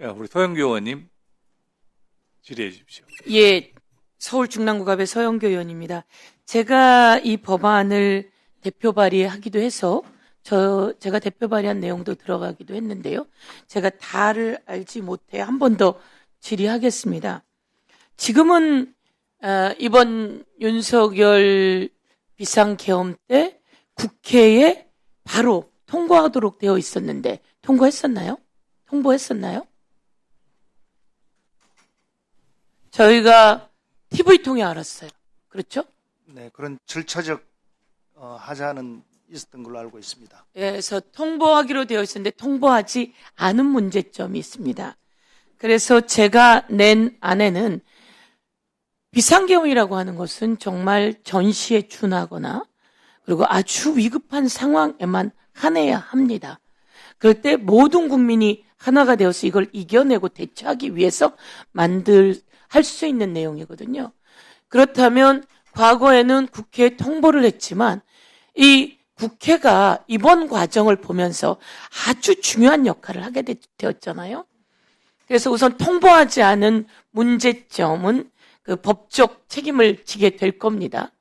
예, 우리 소영교 의원님 질의해 주십시오. 예, 서울 중랑구갑의 서영교 의원입니다. 제가 이 법안을 대표 발의하기도 해서 저 제가 대표 발의한 내용도 들어가기도 했는데요. 제가 다를 알지 못해 한 번 더 질의하겠습니다. 지금은 어, 이번 윤석열 비상계엄 때 국회에 바로 통과하도록 되어 있었는데 통과했었나요? 통보했었나요? 저희가 TV 통해 알았어요. 그렇죠? 네, 그런 절차적 어, 하자는 있었던 걸로 알고 있습니다. 예, 그래서 통보하기로 되어 있었는데 통보하지 않은 문제점이 있습니다. 그래서 제가 낸 안에는 비상계엄이라고 하는 것은 정말 전시에 준하거나 그리고 아주 위급한 상황에만 한해야 합니다. 그럴 때 모든 국민이 하나가 되어서 이걸 이겨내고 대처하기 위해서 만들 할 수 있는 내용이거든요. 그렇다면 과거에는 국회에 통보를 했지만 이 국회가 이번 과정을 보면서 아주 중요한 역할을 하게 되- 되었잖아요. 그래서 우선 통보하지 않은 문제점은 그 법적 책임을 지게 될 겁니다.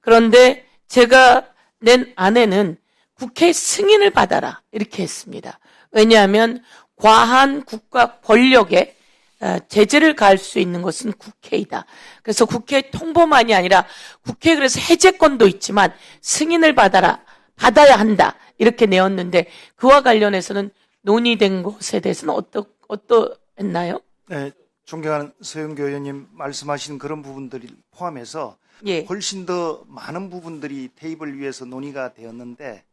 그런데 제가 낸 안에는 국회 승인을 받아라 이렇게 했습니다. 왜냐하면 과한 국가 권력에 어, 제재를 가할 수 있는 것은 국회이다. 그래서 국회 통보만이 아니라 국회 그래서 해제권도 있지만 승인을 받아라 받아야 한다 이렇게 내었는데 그와 관련해서는 논의된 것에 대해서는 어떠 어떠했나요? 네, 존경하는 서영교 의원님 말씀하신 그런 부분들을 포함해서 예. 훨씬 더 많은 부분들이 테이블 위에서 논의가 되었는데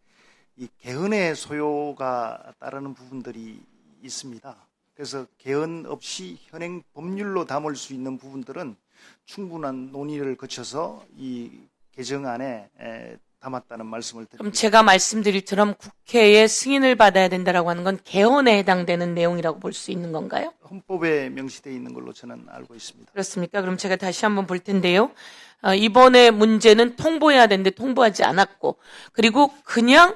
이 개헌의 소요가 따르는 부분들이 있습니다. 그래서 개헌 없이 현행 법률로 담을 수 있는 부분들은 충분한 논의를 거쳐서 이 개정안에 에, 담았다는 말씀을 그럼 드립니다. 제가 말씀드릴 처럼 국회의 승인을 받아야 된다라고 하는 건 개헌에 해당되는 내용이라고 볼 수 있는 건가요? 헌법에 명시되어 있는 걸로 저는 알고 있습니다. 그렇습니까? 그럼 제가 다시 한번 볼 텐데요. 어, 이번에 문제는 통보해야 되는데 통보하지 않았고, 그리고 그냥 어,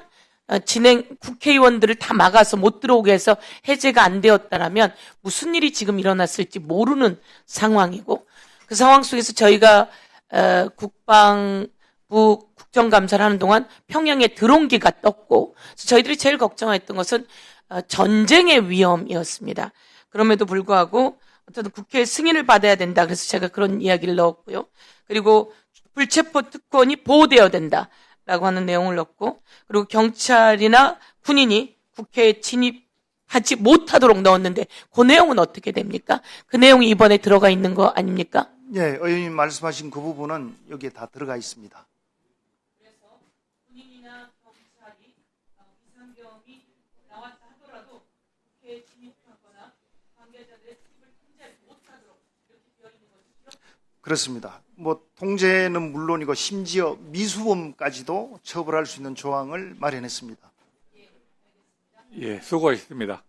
진행 국회의원들을 다 막아서 못 들어오게 해서 해제가 안 되었다라면 무슨 일이 지금 일어났을지 모르는 상황이고, 그 상황 속에서 저희가 어, 국방부 국정감사를 하는 동안 평양에 드론기가 떴고, 저희들이 제일 걱정했던 것은 어, 전쟁의 위험이었습니다. 그럼에도 불구하고 어쨌든 국회 승인을 받아야 된다. 그래서 제가 그런 이야기를 넣었고요. 그리고 불체포 특권이 보호되어야 된다 라고 하는 내용을 넣었고, 그리고 경찰이나 군인이 국회에 진입하지 못하도록 넣었는데 그 내용은 어떻게 됩니까? 그 내용이 이번에 들어가 있는 거 아닙니까? 예, 의원님 말씀하신 그 부분은 여기에 다 들어가 있습니다. 그렇습니다. 뭐 통제는 물론이고 심지어 미수범까지도 처벌할 수 있는 조항을 마련했습니다. 예, 수고하셨습니다.